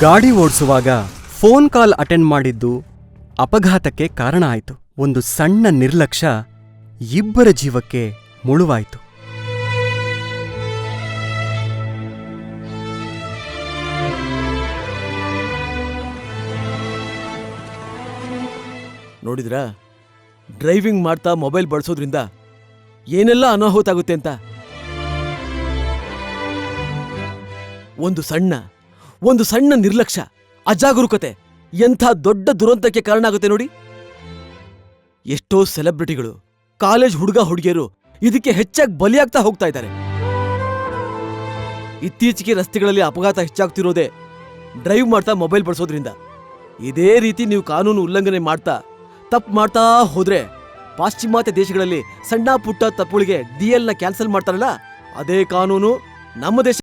ಗಾಡಿ ಓಡಿಸುವಾಗ phone call attend ಮಾಡಿದ್ದು ಅಪಘಾತಕ್ಕೆ ಕಾರಣ ಆಯಿತು. ಒಂದು ಸಣ್ಣ ನಿರ್ಲಕ್ಷ್ಯ ಇಬ್ಬರ ಜೀವಕ್ಕೆ ಮುಳುವಾಯಿತು. ನೋಡಿದ್ರಾ? ಡ್ರೈವಿಂಗ್ ಮಾಡ್ತಾ ಮೊಬೈಲ್ ಬಳಸೋದ್ರಿಂದ ಏನೆಲ್ಲ ಅನಾಹುತ ಆಗುತ್ತೆ ಅಂತ? ಒಂದು ಸಣ್ಣ ಒಂದು ಸಣ್ಣ ನಿರ್ಲಕ್ಷ್ಯ, ಅಜಾಗರೂಕತೆ, ಎಂಥ ದೊಡ್ಡ ದುರಂತಕ್ಕೆ ಕಾರಣ ಆಗುತ್ತೆ ನೋಡಿ. ಎಷ್ಟೋ ಸೆಲೆಬ್ರಿಟಿಗಳು, ಕಾಲೇಜ್ ಹುಡುಗ ಹುಡುಗಿಯರು ಇದಕ್ಕೆ ಹೆಚ್ಚಾಗಿ ಬಲಿಯಾಗ್ತಾ ಹೋಗ್ತಾ ಇದ್ದಾರೆ. ಇತ್ತೀಚೆಗೆ ರಸ್ತೆಗಳಲ್ಲಿ ಅಪಘಾತ ಹೆಚ್ಚಾಗ್ತಿರೋದೇ ಡ್ರೈವ್ ಮಾಡ್ತಾ ಮೊಬೈಲ್ ಬಳಸೋದ್ರಿಂದ. ಇದೇ ರೀತಿ ನೀವು ಕಾನೂನು ಉಲ್ಲಂಘನೆ ಮಾಡ್ತಾ, ತಪ್ಪು ಮಾಡ್ತಾ ಹೋದ್ರೆ ಪಾಶ್ಚಿಮಾತ್ಯ ದೇಶಗಳಲ್ಲಿ ಸಣ್ಣ ಪುಟ್ಟ ತಪ್ಪುಗಳಿಗೆ ಡಿ ನ ಕ್ಯಾನ್ಸಲ್ ಮಾಡ್ತಾರಲ್ಲ, ಅದೇ ಕಾನೂನು ನಮ್ಮ ದೇಶ